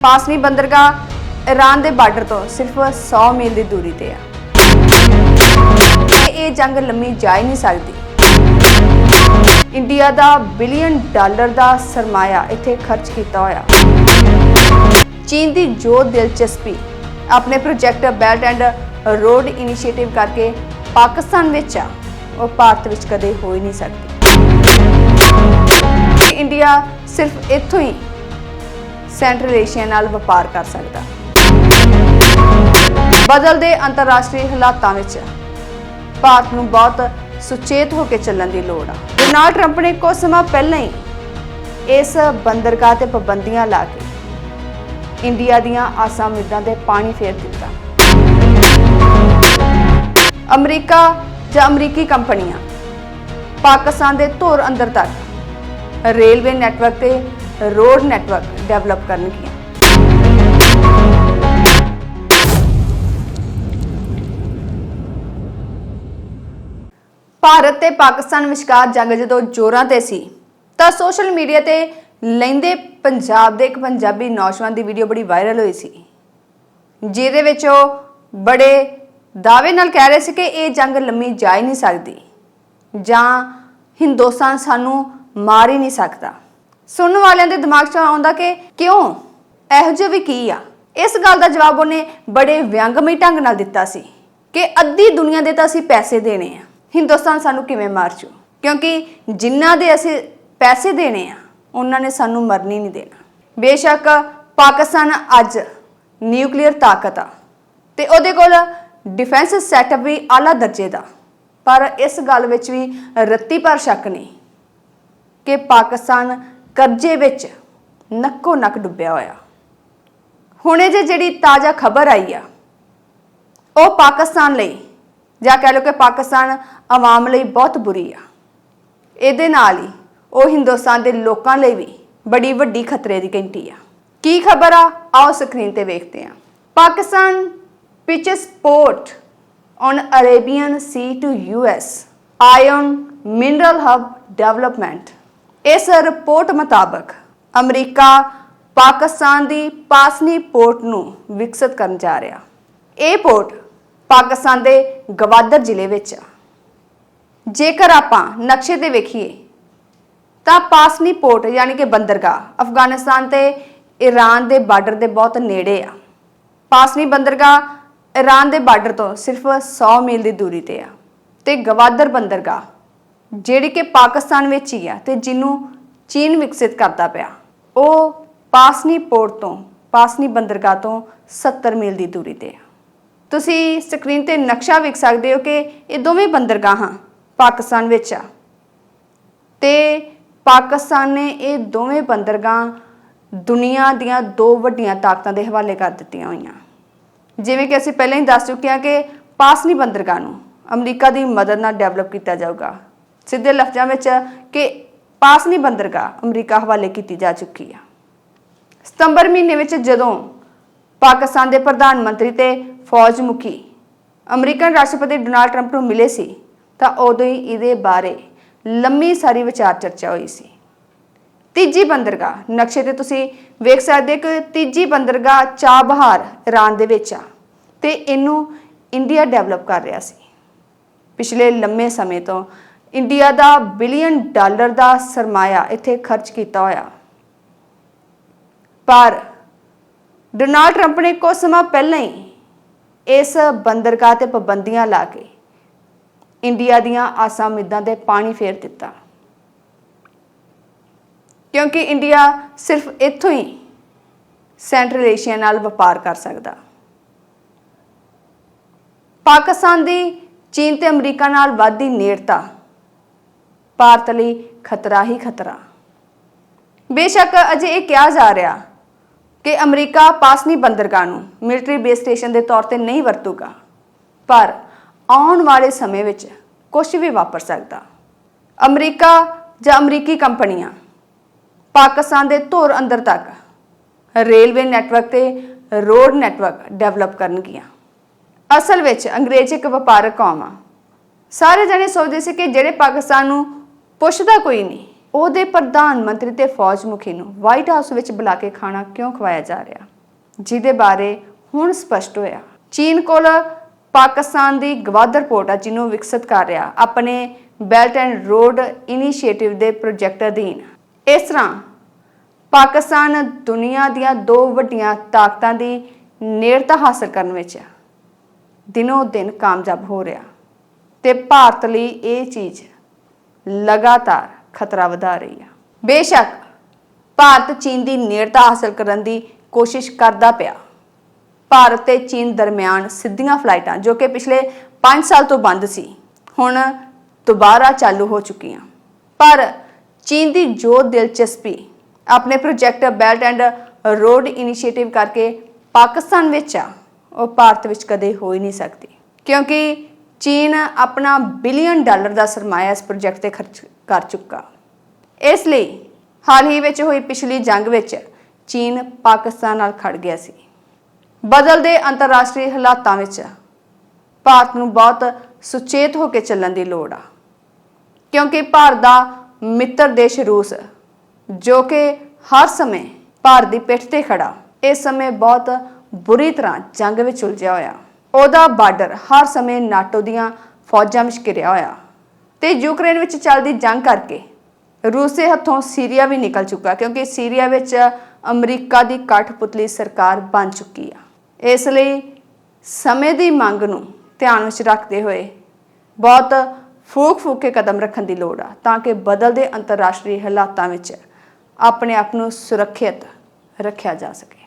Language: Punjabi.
ਪਾਸਮੀ ਬੰਦਰਗਾਹ ਈਰਾਨ ਦੇ ਬਾਰਡਰ ਤੋਂ ਸਿਰਫ 100 ਮੀਲ ਦੀ ਦੂਰੀ ਤੇ ਆ। ਇਹ ਜੰਗ ਲੰਮੀ ਜਾ ਹੀ ਨਹੀਂ ਸਕਦੀ। ਇੰਡੀਆ ਦਾ ਬਿਲੀਅਨ ਡਾਲਰ ਦਾ ਸਰਮਾਇਆ ਇੱਥੇ ਖਰਚ ਕੀਤਾ ਹੋਇਆ। ਚੀਨ ਦੀ ਜੋ ਦਿਲਚਸਪੀ, ਆਪਣੇ project belt and road initiative ਕਰਕੇ ਪਾਕਿਸਤਾਨ ਵਿੱਚ ਆ, ਉਹ ਭਾਰਤ ਵਿੱਚ ਕਦੇ ਹੋ ਹੀ ਨਹੀਂ ਸਕਦੀ। ਇੰਡੀਆ ਸਿਰਫ ਇੱਥੋਂ ਹੀ ਸੈਂਟਰਲ ਏਸ਼ੀਆ ਨਾਲ ਵਪਾਰ ਕਰ ਸਕਦਾ। ਬਦਲਦੇ ਅੰਤਰਰਾਸ਼ਟਰੀ ਹਾਲਾਤਾਂ ਵਿੱਚ ਭਾਰਤ ਨੂੰ ਬਹੁਤ ਸੁਚੇਤ ਹੋ ਕੇ ਚੱਲਣ ਦੀ ਲੋੜ ਆ। ਡੋਨਾਲਡ ਟਰੰਪ ਨੇ ਕੁਝ ਸਮਾਂ ਪਹਿਲਾਂ ਹੀ ਇਸ ਬੰਦਰਗਾਹ ਤੇ ਪਾਬੰਦੀਆਂ ਲਾ ਕੇ ਇੰਡੀਆ ਦੀਆਂ ਆਸਾਂ ਉਮੀਦਾਂ ਤੇ ਪਾਣੀ ਫੇਰ ਦਿੱਤਾ। ਅਮਰੀਕਾ ਜਾਂ ਅਮਰੀਕੀ ਕੰਪਨੀਆਂ ਪਾਕਿਸਤਾਨ ਦੇ ਧੁਰ ਅੰਦਰ ਤੱਕ ਰੇਲਵੇ ਨੈਟਵਰਕ ਤੇ ਰੋਡ ਨੈਟਵਰਕ ਡਿਵੈਲਪ ਕਰਨਗੀਆਂ। ਭਾਰਤ ਤੇ ਪਾਕਿਸਤਾਨ ਵਿਚਕਾਰ ਜੰਗ ਜਦੋਂ ਜ਼ੋਰਾਂ ਤੇ ਸੀ, ਤਾਂ ਸੋਸ਼ਲ ਮੀਡੀਆ ਤੇ ਲੈਂਦੇ ਪੰਜਾਬ ਦੇ ਇੱਕ ਪੰਜਾਬੀ ਨੌਜਵਾਨ ਦੀ ਵੀਡੀਓ ਬੜੀ ਵਾਇਰਲ ਹੋਈ ਸੀ। ਜਿਹਦੇ ਵਿੱਚ ਉਹ ਬੜੇ ਦਾਅਵੇ ਨਾਲ ਕਹਿ ਰਹੇ ਸੀ ਕਿ ਇਹ ਜੰਗ ਲੰਮੀ ਜਾ ਹੀ ਨਹੀਂ ਸਕਦੀ ਜਾਂ ਹਿੰਦੁਸਤਾਨ ਸਾਨੂੰ ਮਾਰ ਹੀ ਨਹੀਂ ਸਕਦਾ। ਸੁਣਨ ਵਾਲਿਆਂ ਦੇ ਦਿਮਾਗ 'ਚ ਆਉਂਦਾ ਕਿ ਕਿਉਂ? ਇਹੋ ਜਿਹਾ ਵੀ ਕੀ ਆ? ਇਸ ਗੱਲ ਦਾ ਜਵਾਬ ਉਹਨੇ ਬੜੇ ਵਿਅੰਗਮਈ ਢੰਗ ਨਾਲ ਦਿੱਤਾ ਸੀ ਕਿ ਅੱਧੀ ਦੁਨੀਆ ਦੇ ਤਾਂ ਅਸੀਂ ਪੈਸੇ ਦੇਣੇ ਆ। ਹਿੰਦੁਸਤਾਨ ਸਾਨੂੰ ਕਿਵੇਂ ਮਾਰ ਚੂ ਕਿਉਂਕਿ ਜਿਨ੍ਹਾਂ ਦੇ ਅਸੀਂ ਪੈਸੇ ਦੇਣੇ ਆ, ਉਹਨਾਂ ਨੇ ਸਾਨੂੰ ਮਰਨੀ ਨਹੀਂ ਦੇਣਾ। ਬੇਸ਼ੱਕ ਪਾਕਿਸਤਾਨ ਅੱਜ ਨਿਊਕਲੀਅਰ ਤਾਕਤ ਆ ਤੇ ਉਹਦੇ ਕੋਲ ਡਿਫੈਂਸ ਸੈਟਅਪ ਵੀ ਆਲਾ ਦਰਜੇ ਦਾ। ਪਰ ਇਸ ਗੱਲ ਵਿੱਚ ਵੀ ਰੱਤੀ ਪਰ ਸ਼ੱਕ ਨਹੀਂ ਕਿ ਪਾਕਿਸਤਾਨ ਕਬਜ਼ੇ ਵਿੱਚ ਨੱਕੋ ਨੱਕ ਡੁੱਬਿਆ ਹੋਇਆ। ਹੁਣੇ ਜੇ ਜਿਹੜੀ ਤਾਜ਼ਾ ਖਬਰ ਆਈ ਆ, ਉਹ ਪਾਕਿਸਤਾਨ ਲਈ ਜਾਂ ਕਹਿ ਲਓ ਕਿ ਪਾਕਿਸਤਾਨ ਆਵਾਮ ਲਈ ਬਹੁਤ ਬੁਰੀ ਆ। ਇਹਦੇ ਨਾਲ ਹੀ ਉਹ ਹਿੰਦੁਸਤਾਨ ਦੇ ਲੋਕਾਂ ਲਈ ਵੀ ਬੜੀ ਵੱਡੀ ਖਤਰੇ ਦੀ ਘੰਟੀ ਆ। ਕੀ ਖਬਰ ਆ? ਆਓ ਸਕਰੀਨ ਤੇ ਵੇਖਦੇ ਆ Pakistan pitches port on Arabian Sea to US Ion Mineral Hub Development ਇਸ ਰਿਪੋਰਟ ਮੁਤਾਬਕ ਅਮਰੀਕਾ ਪਾਕਿਸਤਾਨ ਦੀ ਪਾਸਨੀ ਪੋਰਟ ਨੂੰ ਵਿਕਸਿਤ ਕਰਨ ਜਾ ਰਿਹਾ। ਇਹ ਪੋਰਟ ਪਾਕਿਸਤਾਨ ਦੇ ਗਵਾਦਰ ਜ਼ਿਲ੍ਹੇ ਵਿੱਚ ਆ। ਜੇਕਰ ਆਪਾਂ ਨਕਸ਼ੇ ਤੇ ਵੇਖੀਏ, ਤਾਂ ਪਾਸਨੀ ਪੋਰਟ ਯਾਨੀ ਕਿ ਬੰਦਰਗਾਹ ਅਫਗਾਨਿਸਤਾਨ ਤੇ ਈਰਾਨ ਦੇ ਬਾਰਡਰ ਦੇ ਬਹੁਤ ਨੇੜੇ ਆ। ਪਾਸਨੀ ਬੰਦਰਗਾਹ ਈਰਾਨ ਦੇ ਬਾਰਡਰ ਤੋਂ ਸਿਰਫ 100 ਮੀਲ ਦੀ ਦੂਰੀ ਤੇ ਆ ਤੇ ਗਵਾਦਰ ਬੰਦਰਗਾਹ ਜਿਹੜੀ ਕਿ ਪਾਕਿਸਤਾਨ ਵਿੱਚ ਹੀ ਆ ਤੇ ਜਿਹਨੂੰ ਚੀਨ ਵਿਕਸਿਤ ਕਰਦਾ ਪਿਆ, ਉਹ ਪਾਸਨੀ ਪੋਰਟ ਤੋਂ, ਪਾਸਨੀ ਬੰਦਰਗਾਹ ਤੋਂ 70 ਮੀਲ ਦੀ ਦੂਰੀ ਤੇ ਆ। ਤੁਸੀਂ ਸਕਰੀਨ ਤੇ ਨਕਸ਼ਾ ਵੇਖ ਸਕਦੇ ਹੋ ਕਿ ਇਹ ਦੋਵੇਂ ਬੰਦਰਗਾਹਾਂ ਪਾਕਿਸਤਾਨ ਵਿੱਚ ਆ। ਤੇ ਪਾਕਿਸਤਾਨ ਨੇ ਇਹ ਦੋਵੇਂ ਬੰਦਰਗਾਹ ਦੁਨੀਆ ਦੀਆਂ ਦੋ ਵੱਡੀਆਂ ਤਾਕਤਾਂ ਦੇ ਹਵਾਲੇ ਕਰ ਦਿੱਤੀਆਂ ਹੋਈਆਂ। ਜਿਵੇਂ ਕਿ ਅਸੀਂ ਪਹਿਲਾਂ ਹੀ ਦੱਸ ਚੁੱਕੇ ਹਾਂ ਕਿ ਪਾਸਨੀ ਬੰਦਰਗਾਹ ਨੂੰ ਅਮਰੀਕਾ ਦੀ ਮਦਦ ਨਾਲ ਡਿਵੈਲਪ ਕੀਤਾ ਜਾਊਗਾ। ਸਿੱਧੇ ਲਫ਼ਜ਼ਾਂ ਵਿੱਚ ਕਿ ਪਾਸਨੀ ਬੰਦਰਗਾਹ ਅਮਰੀਕਾ ਹਵਾਲੇ ਕੀਤੀ ਜਾ ਚੁੱਕੀ ਆ। ਸਤੰਬਰ ਮਹੀਨੇ ਵਿੱਚ ਜਦੋਂ ਪਾਕਿਸਤਾਨ ਦੇ ਪ੍ਰਧਾਨ ਮੰਤਰੀ ਤੇ ਫੌਜ ਮੁਖੀ ਅਮਰੀਕਨ ਰਾਸ਼ਟਰਪਤੀ ਡੋਨਾਲਡ ਟਰੰਪ ਨੂੰ ਮਿਲੇ ਸੀ, ਤਾਂ ਉਦੋਂ ਹੀ ਇਹਦੇ ਬਾਰੇ ਲੰਮੀ ਸਾਰੀ ਵਿਚਾਰ ਚਰਚਾ ਹੋਈ ਸੀ। ਤੀਜੀ ਬੰਦਰਗਾਹ, ਨਕਸ਼ੇ ਤੇ ਤੁਸੀਂ ਵੇਖ ਸਕਦੇ ਕਿ ਤੀਜੀ ਬੰਦਰਗਾਹ ਚਾਬਹਾਰ ਈਰਾਨ ਦੇ ਵਿੱਚ ਆ ਤੇ ਇਹਨੂੰ ਇੰਡੀਆ ਡਿਵੈਲਪ ਕਰ ਰਿਹਾ ਸੀ। ਪਿਛਲੇ ਲੰਮੇ ਸਮੇਂ ਤੋਂ ਇੰਡੀਆ ਦਾ ਬਿਲੀਅਨ ਡਾਲਰ ਦਾ ਸਰਮਾਇਆ ਇੱਥੇ ਖਰਚ ਕੀਤਾ ਹੋਇਆ। ਪਰ ਡੋਨਾਲਡ ਟਰੰਪ ਨੇ ਕੁਝ ਸਮਾਂ ਪਹਿਲਾਂ ਹੀ ਇਸ ਬੰਦਰਗਾਹ ਤੇ ਪਾਬੰਦੀਆਂ ਲਾ ਕੇ ਇੰਡੀਆ ਦੀਆਂ ਆਸਾਂ ਉਮੀਦਾਂ ਤੇ ਪਾਣੀ ਫੇਰ ਦਿੱਤਾ। ਕਿਉਂਕਿ ਇੰਡੀਆ ਸਿਰਫ ਇੱਥੋਂ ਹੀ ਸੈਂਟਰਲ ਏਸ਼ੀਆ ਨਾਲ ਵਪਾਰ ਕਰ ਸਕਦਾ। ਪਾਕਿਸਤਾਨ ਦੀ, ਚੀਨ ਤੇ ਅਮਰੀਕਾ ਨਾਲ ਵੱਧਦੀ ਨੇੜਤਾ ਭਾਰਤ ਲਈ ਖਤਰਾ ਹੀ ਖਤਰਾ। ਬੇਸ਼ੱਕ ਅਜੇ ਇਹ ਕਿਹਾ ਜਾ ਰਿਹਾ ਕਿ ਅਮਰੀਕਾ ਪਾਸਨੀ ਬੰਦਰਗਾਹ ਨੂੰ ਮਿਲਟਰੀ ਬੇਸ ਸਟੇਸ਼ਨ ਦੇ ਤੌਰ ਤੇ ਨਹੀਂ ਵਰਤੂਗਾ, ਪਰ ਆਉਣ ਵਾਲੇ ਸਮੇਂ ਵਿੱਚ ਕੁਝ ਵੀ ਵਾਪਰ ਸਕਦਾ। ਅਮਰੀਕਾ ਜਾਂ ਅਮਰੀਕੀ ਕੰਪਨੀਆਂ ਪਾਕਿਸਤਾਨ ਦੇ ਧੁਰ ਅੰਦਰ ਤੱਕ ਰੇਲਵੇ ਨੈਟਵਰਕ ਤੇ ਰੋਡ ਨੈਟਵਰਕ ਡਿਵੈਲਪ ਕਰਨਗੀਆਂ। ਅਸਲ ਵਿੱਚ ਅੰਗਰੇਜ਼ ਇੱਕ ਵਪਾਰਕ ਕੌਮ ਆ। ਸਾਰੇ ਜਣੇ ਸੋਚਦੇ ਸੀ ਕਿ ਜਿਹੜੇ ਪਾਕਿਸਤਾਨ ਨੂੰ ਪੁੱਛਦਾ ਕੋਈ ਨਹੀਂ। ਉਹਦੇ ਪ੍ਰਧਾਨ ਮੰਤਰੀ ਤੇ ਫੌਜ ਮੁਖੀ ਨੂੰ ਵਾਈਟ ਹਾਊਸ ਵਿੱਚ ਬੁਲਾ ਕੇ ਖਾਣਾ ਕਿਉਂ ਖਵਾਇਆ ਜਾ ਰਿਹਾ? ਜਿਹਦੇ ਬਾਰੇ ਹੁਣ ਸਪਸ਼ਟ ਹੋਇਆ। ਚੀਨ ਕੋਲ ਪਾਕਿਸਤਾਨ ਦੀ ਗਵਾਦਰ ਪੋਰਟ ਆ, ਜਿਹਨੂੰ ਵਿਕਸਿਤ ਕਰ ਰਿਹਾ ਆਪਣੇ ਬੈਲਟ ਐਂਡ ਰੋਡ ਇਨੀਸ਼ੀਏਟਿਵ ਦੇ ਪ੍ਰੋਜੈਕਟ ਅਧੀਨ। ਇਸ ਤਰ੍ਹਾਂ ਪਾਕਿਸਤਾਨ ਦੁਨੀਆ ਦੀਆਂ ਦੋ ਵੱਡੀਆਂ ਤਾਕਤਾਂ ਦੀ ਨੇੜਤਾ ਹਾਸਲ ਕਰਨ ਵਿੱਚ ਦਿਨੋ ਦਿਨ ਕਾਮਯਾਬ ਹੋ ਰਿਹਾ। ਤੇ ਭਾਰਤ ਲਈ ਇਹ ਚੀਜ਼ ਲਗਾਤਾਰ ਖਤਰਾ ਵਧਾ ਰਹੀ ਹੈ ਬੇਸ਼ੱਕ ਭਾਰਤ ਚੀਨ ਦੀ ਨੇੜਤਾ ਹਾਸਲ ਕਰਨ ਦੀ ਕੋਸ਼ਿਸ਼ ਕਰਦਾ ਪਿਆ। ਭਾਰਤ ਤੇ ਚੀਨ ਦਰਮਿਆਨ ਸਿੱਧੀਆਂ ਫਲਾਈਟਾਂ, ਜੋ ਕਿ ਪਿਛਲੇ 5 ਸਾਲ ਤੋਂ ਬੰਦ ਸੀ, ਹੁਣ ਦੁਬਾਰਾ ਚਾਲੂ ਹੋ ਚੁੱਕੀਆਂ। ਪਰ ਚੀਨ ਦੀ ਜੋ ਦਿਲਚਸਪੀ, ਆਪਣੇ project belt and road initiative ਕਰਕੇ ਪਾਕਿਸਤਾਨ ਵਿੱਚ ਆ, ਉਹ ਭਾਰਤ ਵਿੱਚ ਕਦੇ ਹੋ ਹੀ ਨਹੀਂ ਸਕਦੀ। ਕਿਉਂਕਿ ਚੀਨ ਆਪਣਾ ਬਿਲੀਅਨ ਡਾਲਰ ਦਾ ਸਰਮਾਇਆ ਇਸ ਪ੍ਰੋਜੈਕਟ ਤੇ ਖਰਚ ਕਰ ਚੁੱਕਾ। ਇਸ ਲਈ ਹਾਲ ਹੀ ਵਿੱਚ ਹੋਈ ਪਿਛਲੀ ਜੰਗ ਵਿੱਚ ਚੀਨ ਪਾਕਿਸਤਾਨ ਨਾਲ ਖੜ ਗਿਆ ਸੀ। ਬਦਲਦੇ ਅੰਤਰਰਾਸ਼ਟਰੀ ਹਾਲਾਤਾਂ ਵਿੱਚ ਭਾਰਤ ਨੂੰ ਬਹੁਤ ਸੁਚੇਤ ਹੋ ਕੇ ਚੱਲਣ ਦੀ ਲੋੜ ਆ। ਕਿਉਂਕਿ ਭਾਰਤ ਦਾ ਮਿੱਤਰ ਦੇਸ਼ ਰੂਸ, ਜੋ ਕਿ ਹਰ ਸਮੇਂ ਭਾਰਤ ਦੀ ਪਿੱਠ ਤੇ ਖੜਾ, ਇਸ ਸਮੇਂ ਬਹੁਤ ਬੁਰੀ ਤਰ੍ਹਾਂ ਜੰਗ ਵਿੱਚ ਉਲਝਿਆ ਹੋਇਆ। ਉਹਦਾ ਬਾਰਡਰ ਹਰ ਸਮੇਂ ਨਾਟੋ ਦੀਆਂ ਫੌਜਾਂ ਵਿੱਚ ਘਿਰਿਆ ਹੋਇਆ। ਤੇ ਯੂਕਰੇਨ ਵਿੱਚ ਚੱਲਦੀ ਜੰਗ ਕਰਕੇ ਰੂਸ ਦੇ ਹੱਥੋਂ ਸੀਰੀਆ ਵੀ ਨਿਕਲ ਚੁੱਕਾ, ਕਿਉਂਕਿ ਸੀਰੀਆ ਵਿੱਚ ਅਮਰੀਕਾ ਦੀ ਕਠਪੁਤਲੀ ਸਰਕਾਰ ਬਣ ਚੁੱਕੀ ਆ। ਇਸ ਲਈ ਸਮੇਂ ਦੀ ਮੰਗ ਨੂੰ ਧਿਆਨ ਵਿੱਚ ਰੱਖਦੇ ਹੋਏ ਬਹੁਤ ਫੂਕ ਫੂਕ ਕੇ ਕਦਮ ਰੱਖਣ ਦੀ ਲੋੜ ਆ, ਤਾਂ ਕਿ ਬਦਲਦੇ ਅੰਤਰਰਾਸ਼ਟਰੀ ਹਾਲਾਤਾਂ ਵਿੱਚ ਆਪਣੇ ਆਪ ਨੂੰ ਸੁਰੱਖਿਅਤ ਰੱਖਿਆ ਜਾ ਸਕੇ।